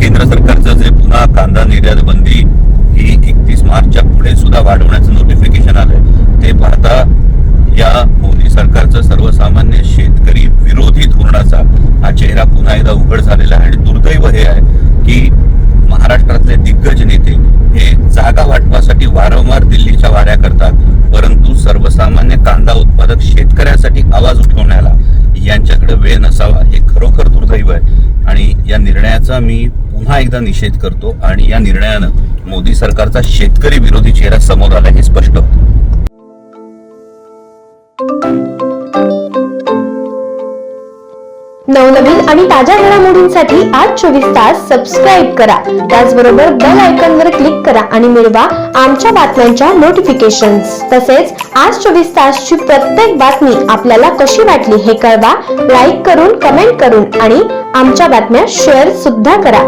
केंद्र सरकारचं जे पुन्हा कांदा निर्यात बंदी ही एकतीस मार्चच्या पुढे सुद्धा वाढवण्याचं नोटिफिकेशन आलंय. ते पाहता या मोदी सरकारचं सर्वसामान्य शेतकरी विरोधी धोरणाचा हा चेहरा पुन्हा एकदा उघड झालेला आहे. आणि दुर्दैव हे आहे की महाराष्ट्रातले दिग्गज नेते हे जागा वाटपासाठी वारंवार दिल्लीच्या वाऱ्या करतात. परंतु सर्वसामान्य कांदा उत्पादक शेतकऱ्यासाठी आवाज उठवण्याला यांच्याकडे वेळ नसावा हे खरोखर दुर्दैव आहे. आणि या निर्णयाचा मी पुन्हा एकदा निषेध करतो आणि या निर्णयानं मोदी सरकारचा शेतकरी विरोधी चेहरा समोर आला हे स्पष्ट होतं. नवनवीन आणि ताज्या घडामोडींसाठी आज चोवीस तास सबस्क्राईब करा. त्याचबरोबर बेल आयकॉन वर करा आणि मिळवा आमच्या बातम्यांच्या नोटिफिकेशन्स तसेच आज चोवीस तासची प्रत्येक बातमी आपल्याला कशी वाटली हे कळवा. लाईक करून कमेंट करून आणि आमच्या बातम्या शेअर सुद्धा करा.